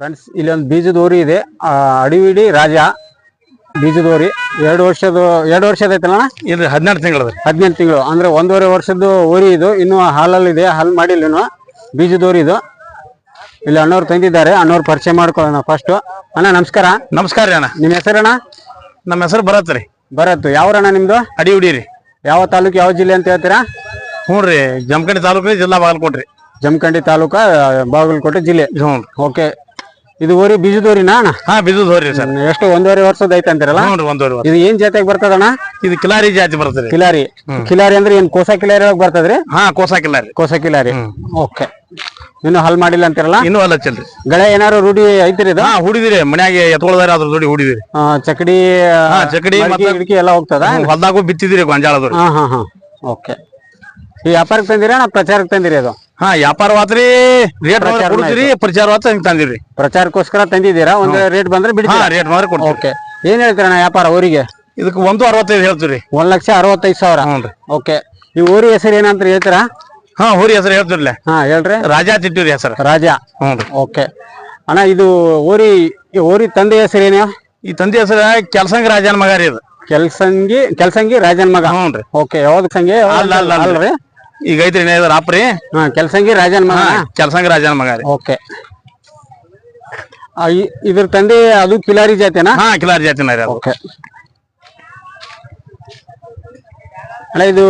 Friends ಇಲ್ಲಿ ಒಂದು ಬೀಜದ ಊರಿ ಇದೆ. ಅಡಿವಿಡಿ ರಾಜ ಬೀಜದ ಊರಿ ಎರಡು ವರ್ಷದ ಎರಡು ವರ್ಷದ ಐತಲ್ಲ ಇಲ್ರಿ ಹದಿನೆಂಟು ತಿಂಗಳು ಹದಿನೆಂಟು ತಿಂಗಳು. ಅಂದ್ರೆ ಒಂದೂವರೆ ವರ್ಷದ್ದು ಊರಿ ಇದು. ಇನ್ನು ಹಾಲಲ್ಲಿದೆ ಹಾಲು ಮಾಡಿಲ್ಲ ಇನ್ನು. ಬೀಜದ ಊರಿ ಇದು. ಇಲ್ಲಿ ಅಣ್ಣವ್ರು ತಂದಿದ್ದಾರೆ. ಅಣ್ಣವ್ರು ಪರಿಚಯ ಮಾಡ್ಕೊಳ್ಳೋಣ ಫಸ್ಟ್ ಅಣ್ಣ ನಮಸ್ಕಾರ. ನಮಸ್ಕಾರ ರೀ ಅಣ್ಣ. ನಿಮ್ಮ ಅಣ್ಣ? ನಮ್ಮ ಹೆಸರು ಬರತ್ ರೀ. ಬರತ್ತು ಯಾವ್ರಣ್ಣ ನಿಮ್ದು? ಅಡಿ ರೀ. ಯಾವ ತಾಲೂಕು ಯಾವ ಜಿಲ್ಲೆ ಅಂತ ಹೇಳ್ತೀರಾ? ಹ್ಞೂ ರೀ. ಜಮಖಂಡಿ ತಾಲೂಕು ಜಿಲ್ಲಾ ಬಾಗಲಕೋಟ್ರಿ ಜಮಖಂಡಿ ತಾಲೂಕಾ ಬಾಗಲಕೋಟೆ ಜಿಲ್ಲೆ? ಹ್ಞೂ ಓಕೆ ಇದು ಓರಿ ಬೀಜದ ಊರಿನಾ ಅಣ್ಣ? ಹಾ ಬಿದ್ದು ಹೋರಿ ಸರ್. ಎಷ್ಟು ಒಂದೂವರೆ ವರ್ಷದ ಐತೆ ಅಂತೀರಲ್ಲ? ಒಂದೂವರೆ ವರ್ಷ. ಇದು ಏನ್ ಜಾತಿಯಾಗಿ ಬರ್ತದಣ್ಣ ಇದು ಕಿಲಾರಿ ಜಾತಿ ಬರ್ತದೆ ಕಿಲಾರಿ. ಕಿಲಾರಿ ಅಂದ್ರೆ ಏನ್ ಕೋಸ ಕಿಲಾರಿ ಒಳಗ್ ಬರ್ತದ್ರಿ ಹಾ ಕೋಸಾ ಕಿಲಾರಿ. ಕೋಸ ಕಿಲಾರಿ. ಓಕೆ. ಇನ್ನು ಹಲ್ ಮಾಡಿಲ್ಲ ಅಂತಿರಲ್ಲ? ಇನ್ನೂ ಅಲ್ಲ ಹಚ್ಚಲ್ರಿ. ಗಳೆ ಏನಾರು ರೂಢಿ ಐತಿರಿ ಇದು? ಹಾ ಹುಡಿದಿರಿ. ಮನ್ಯಾಗ ಎತ್ಕೊಳ್ದಾರ ಅದ್ರ ಜೋಡಿ ಹುಡಿದಿರಿ. ಆ, ಚಕಡಿ ಹಾ, ಚಕಡಿ ಮಡಕೆ ಮತ್ತೆ- ಗಿಡಕಿ ಎಲ್ಲ ಹೋಗ್ತದ? ಹೊಲ್ದಾಗೂ ಬಿತ್ತಿದಿರಿ ಗೊಂಜಾಳದವ್ರಿ. ಹಾ ಹಾ ಹಾ. ಓಕೆ. ಈ ವ್ಯಾಪಾರಕ್ಕೆ ತಂದಿರ ಪ್ರಚಾರಕ್ಕೆ ತಂದಿರಿ ಅದು? ಹಾ ವ್ಯಾಪಾರವಾತ್ರಿ ರೇಟ್ ಕೊಡ್ತೀರಿ ಪ್ರಚಾರವಾತ ಹಿಂಗ್ ತಂದಿರಿ? ಪ್ರಚಾರಕ್ಕೋಸ್ಕರ ತಂದಿದ್ದೀರಾ? ಒಂದ್ ರೇಟ್ ಬಂದ್ರೆ ಹಾ ರೇಟ್ ಮಾತ್ರ ಕೊಡ್ತೀವಿ. ಓಕೆ. ಏನ್ ಹೇಳ್ತೀರಣ್ಣ ವ್ಯಾಪಾರ ಊರಿಗೆ? ಇದಕ್ಕೆ ಒಂದು ಅರವತ್ತೈದು ಹೇಳ್ತೀರಿ ರೀ ಒಂದ್ ಲಕ್ಷ ಅರವತ್ತೈದು ಸಾವಿರ? ಹ್ಞೂ ರೀ. ಓಕೆ. ಈ ಊರಿ ಹೆಸರು ಏನಂತ ಹೇಳ್ತೀರಾ? ಹಾ ಊರಿ ಹೆಸರು ಹೇಳ್ತಿರ್ಲೆ ಹಾ ಹೇಳ್ರಿ. ರಾಜಾ ತಿಟ್ಟೂರಿ ಹೆಸರು. ರಾಜಾ. ಹ್ಞೂ ರೀ. ಓಕೆ. ಅಣ್ಣ ಇದು ಊರಿ ಈ ಊರಿ ತಂದೆ ಹೆಸರೇನು ಈ ತಂದೆ ಹೆಸರು ಕೆಲ್ಸಂಗ ರಾಜನ ಮಗ ರೀ ಇದು. ಕೆಲ್ಸಂಗಿ ಕೆಲ್ಸಂಗಿ ರಾಜನ್ ಮಗ. ಹ್ಞೂ ರೀ. ಓಕೆ ಯಾವ್ದು ಸಂಗಿ? ಅಲ್ಲ ಅಲ್ಲ ಅಲ್ಲ. ಅಲ್ರಿ? ಈಗ ಐತ್ರಿ ರಾಪ್ರಿ ಆಪ್ರಿ ಹಾ ಕೆಲಸಂಗಿ ರಾಜನ್ ಮಗ ಕೆಲ್ಸಂಗ ರಾಜನ ಮಗ ರೀ. ಓಕೆ. ಇದ್ರ ತಂದೆ ಅದು ಕಿಲಾರಿ ಜಾತಿನಾ? ಹಾ ಕಿಲಾರಿ ಜಾತಿನ ರೀ ಅದು. ಓಕೆ. ಅಲ್ಲ ಇದು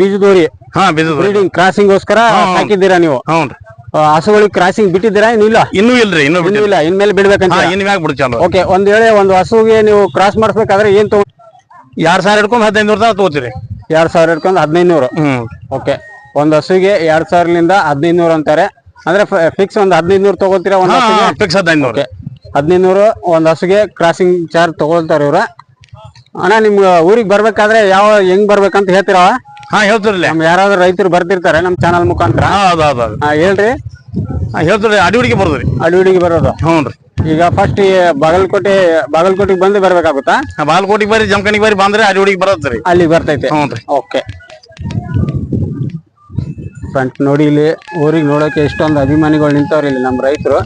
ಬೀಜದೋರಿ ಹಾ ಬಿದ್ದು ಬ್ರೀಡಿಂಗ್ ಕ್ರಾಸಿಂಗ್ ಗೋಸ್ಕರ ಹಾಕಿದ್ದೀರಾ ನೀವು? ಹ್ಞೂ ರೀ. ಹಸುಗಳಿಗೆ ಕ್ರಾಸಿಂಗ್ ಬಿಟ್ಟಿದ್ದೀರಾ ಇಲ್ಲ? ಇನ್ನೂ ಇಲ್ರಿ ಇನ್ನೂ ಇನ್ನೂ ಬಿಟ್ಟಿಲ್ಲ. ಇಲ್ಲ ಇನ್ಮೇಲೆ ಬಿಡ್ಬೇಕಂತ ಹಾ ಇನ್ ಮ್ಯಾಗ ಬಿಡು ಚಾಲು. ಓಕೆ ಒಂದ್ ವೇಳೆ ಒಂದು ಹಸುಗೆ ನೀವು ಕ್ರಾಸ್ ಮಾಡಿಸ್ಬೇಕಾದ್ರೆ ಏನ್ ತಗೋ ಎರಡ್ ಸಾವಿರ ಹಿಡ್ಕೊಂಡು ಹದಿನೈದು ನೂರ ತಗೋತೀರಿ? ಎರಡ್ ಸಾವಿರ ಇಟ್ಕೊಂಡು ಹದಿನೈದು ನೂರು ಹ್ಮ್. ಓಕೆ ಒಂದ್ ಹಸುಗೆ ಎರಡ್ ಸಾವಿರಲಿಂದ ಹದಿನೈದು ನೂರು ಅಂತಾರೆ. ಅಂದ್ರೆ ಫಿಕ್ಸ್ ಒಂದ್ ಹದಿನೈದು ನೂರು ತಗೋತೀರಾ? ಒಂದ್ ಫಿಕ್ಸ್ ಹದಿನೈದು ನೂರು ಓಕೆ ಹದಿನೈದು ನೂರು ಒಂದ್ ಹಸುಗೆ ಕ್ರಾಸಿಂಗ್ ಚಾರ್ಜ್ ತಗೊಳ್ತಾರೆ ಇವ್ರ. ಅಣ್ಣ ನಿಮ್ಗೆ ಊರಿಗೆ ಬರ್ಬೇಕಾದ್ರೆ ಯಾವ ಹೆಂಗ್ ಬರ್ಬೇಕಂತ ಹೇಳ್ತೀರಾ? ಹಾ ಹೇಳ್ತಿರ್ಲಿ ನಮ್ ಯಾರಾದ್ರೂ ರೈತರು ಬರ್ತಿರ್ತಾರೆ ನಮ್ ಚಾನಲ್ ಮುಖಾಂತರ. ಹೇಳ್ರಿ. ಹಾ ಹೇಳ್ತೀರಿ ಅಡಿ ಹುಡುಗಿ ಬರೋದ್ರಿ ಅಡಿವಿಡಿಗೆ ಬರೋದು? ಹ್ಞೂ ರೀ. ಈಗ ಫಸ್ಟ್ ಬಾಗಲಕೋಟೆ ಬಾಗಲಕೋಟೆಗೆ ಬಂದು ಬರ್ಬೇಕಾಗುತ್ತಾ? ಬಾಲ್ಕೋಟಿಗೆ ಬರ್ರಿ ಜಮಖಾನಿಗೆ ಬರ್ರಿ ಬಂದ್ರೆ ಅಡಿ ಹುಡುಗಿ ಬರತ್ರಿ ಅಲ್ಲಿ ಬರ್ತೈತೆ. ಹ್ಞೂ ರೀ. ಓಕೆ ಫ್ರೆಂಡ್ ನೋಡಿ ಇಲ್ಲಿ ಊರಿಗೆ ನೋಡೋಕೆ ಎಷ್ಟೊಂದು ಅಭಿಮಾನಿಗಳು ನಿಂತವ್ರಿ ಇಲ್ಲಿ ನಮ್ಮ ರೈತರು.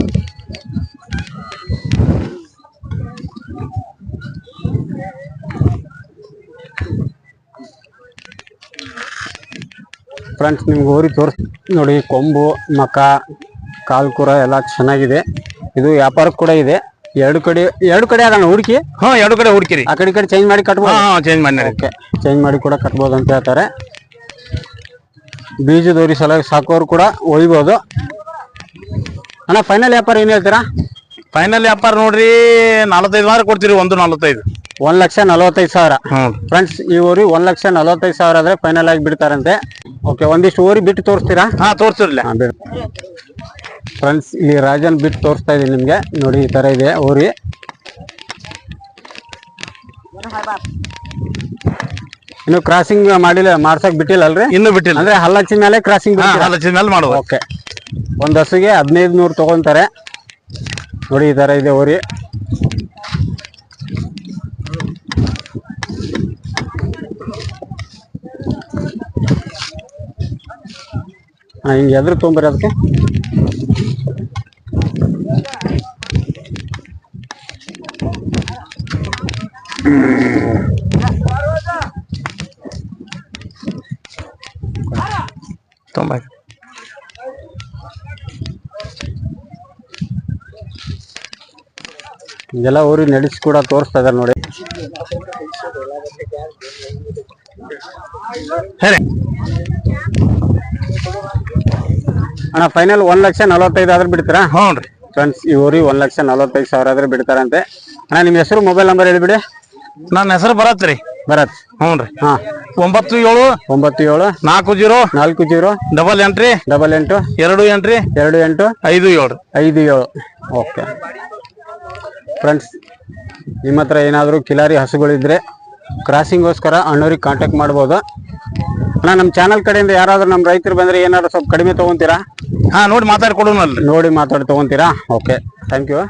ಫ್ರೆಂಡ್ಸ್ ನಿಮ್ಗೆ ಊರಿ ತೋರಿಸ್ ನೋಡಿ ಕೊಂಬು ಮಕ ಕಾಲ್ಕುರ ಎಲ್ಲ ಚೆನ್ನಾಗಿದೆ. ಇದು ವ್ಯಾಪಾರಕ್ಕೆ ಕೂಡ ಇದೆ. ಎರಡು ಕಡೆ ಎರಡು ಕಡೆ ಅದಣ್ಣ ಹುಡುಕಿ? ಹಾ ಎರಡು ಕಡೆ ಹುಡುಕಿರಿ. ಆ ಕಡೆ ಈ ಕಡೆ ಚೇಂಜ್ ಮಾಡಿ ಕಟ್ಬೋದು? ಹಾ ಚೇಂಜ್ ಮಾಡಿ ಓಕೆ ಚೇಂಜ್ ಮಾಡಿ ಕೂಡ ಕಟ್ಬೋದು ಅಂತ ಹೇಳ್ತಾರೆ. ಬೀಜದೋರಿ ಸಲ ಸಾಕೋರು ಕೂಡ ಒಯ್ಬೋದು ಅಣ್ಣ ಫೈನಲ್ ವ್ಯಾಪಾರ ಏನು ಹೇಳ್ತೀರಾ? ಫೈನಲ್ ವ್ಯಾಪಾರ ನೋಡ್ರಿ ನಲವತ್ತೈದು ವಾರ ಕೊಡ್ತೀರಿ ಒಂದು ನಲವತ್ತೈದು ಒಂದ್ ಲಕ್ಷ ನಲವತ್ತೈದು ಸಾವಿರ. ಫ್ರೆಂಡ್ಸ್ ಈ ಊರಿ ಒಂದ್ ಲಕ್ಷ ನಲವತ್ತೈದು ಸಾವಿರ ಆದ್ರೆ ಫೈನಲ್ ಆಗಿ ಬಿಡ್ತಾರಂತೆ. ಓಕೆ ಒಂದಿಷ್ಟು ಊರಿ ಬಿಟ್ಟು ತೋರಿಸ್ತೀರಾ? ಹಾ ತೋರ್ಸಿರ್ಲಿ. ಫ್ರೆಂಡ್ಸ್ ಇಲ್ಲಿ ರಾಜನ್ ಬಿಟ್ಟು ತೋರಿಸ್ತಾ ಇದೀನಿ ನಿಮಗೆ. ನೋಡಿ ಈ ತರ ಇದೆ ಊರಿ. ಇನ್ನು ಕ್ರಾಸಿಂಗ್ ಮಾಡಿಲ್ಲ ಮಾಡ್ಸಕ್ ಬಿಟ್ಟಿಲ್ಲ ಅಲ್ರಿ? ಇನ್ನು ಬಿಟ್ಟಿಲ್ಲ. ಅಂದ್ರೆ ಹಲ್ಲಚ್ಚಿ ಮೇಲೆ ಕ್ರಾಸಿಂಗ್ ಮೇಲೆ ಓಕೆ ಒಂದ್ ಹಸುಗೆ ಹದಿನೈದು ನೂರು ತಗೊಂತಾರೆ. ನೋಡಿ ಈ ತರ ಇದೆ ಊರಿ. ಹಾ ಹಿಂಗೆ ಎದ್ರು ತೊಗೊಂಬರಿ ಅದಕ್ಕೆ. ತೊಂಬೈ. ಇದೆಲ್ಲ ಊರಿ ನಡೆಸಿ ಕೂಡ ತೋರಿಸ್ತಾ ಇದಾರೆ ನೋಡಿ. ಹೇಳಿ. ಅಣ್ಣ ಫೈನಲ್ ಒಂದ್ ಲಕ್ಷ ನಲವತ್ತೈದು ಆದ್ರೆ ಬಿಡ್ತೀರಾ? ಹ್ಞೂ ರೀ ಫ್ರೆಂಡ್ಸ್ ಈ ಊರಿ ಒಂದ್ ಲಕ್ಷ ನಲವತ್ತೈದು ಸಾವಿರ ಆದ್ರೆ ಬಿಡ್ತಾರಂತೆ. ಅಣ್ಣ ನಿಮ್ಮ ಹೆಸರು ಮೊಬೈಲ್ ನಂಬರ್ ಹೇಳಿಬಿಡಿ ನನ್ನ ಹೆಸರು ಬರತ್ರಿ ಭರತ್. ಹ್ಞೂ ರೀ ಹಾ. ಒಂಬತ್ತು ಏಳು ಒಂಬತ್ತು ಏಳು ನಾಲ್ಕು ಜೀರೋ ನಾಲ್ಕು ಜೀರೋ ಡಬಲ್ ಎಂಟ್ರಿ ಡಬಲ್ ಎಂಟು ಎರಡು ಎಂಟ್ರಿ ಎರಡು ಎಂಟು ಐದು ಏಳು. ಐದು ಏಳು. ಓಕೆ ಫ್ರೆಂಡ್ಸ್ ನಿಮ್ಮ ಹತ್ರ ಏನಾದರೂ ಕಿಲಾರಿ ಹಸುಗಳಿದ್ರೆ ಕ್ರಾಸಿಂಗೋಸ್ಕರ ಅಣ್ಣವ್ರಿಗೆ ಕಾಂಟ್ಯಾಕ್ಟ್ ಮಾಡ್ಬೋದು. ಅಣ್ಣ ನಮ್ಮ ಚಾನಲ್ ಕಡೆಯಿಂದ ಯಾರಾದರೂ ನಮ್ಮ ರೈತರು ಬಂದರೆ ಏನಾದ್ರು ಸ್ವಲ್ಪ ಕಡಿಮೆ ತೊಗೊಂತೀರಾ? ಹಾಂ ನೋಡಿ ಮಾತಾಡಿ ಕೊಡೋಣಲ್ರಿ ನೋಡಿ ಮಾತಾಡಿ ತೊಗೊಂತೀರಾ? Okay thank you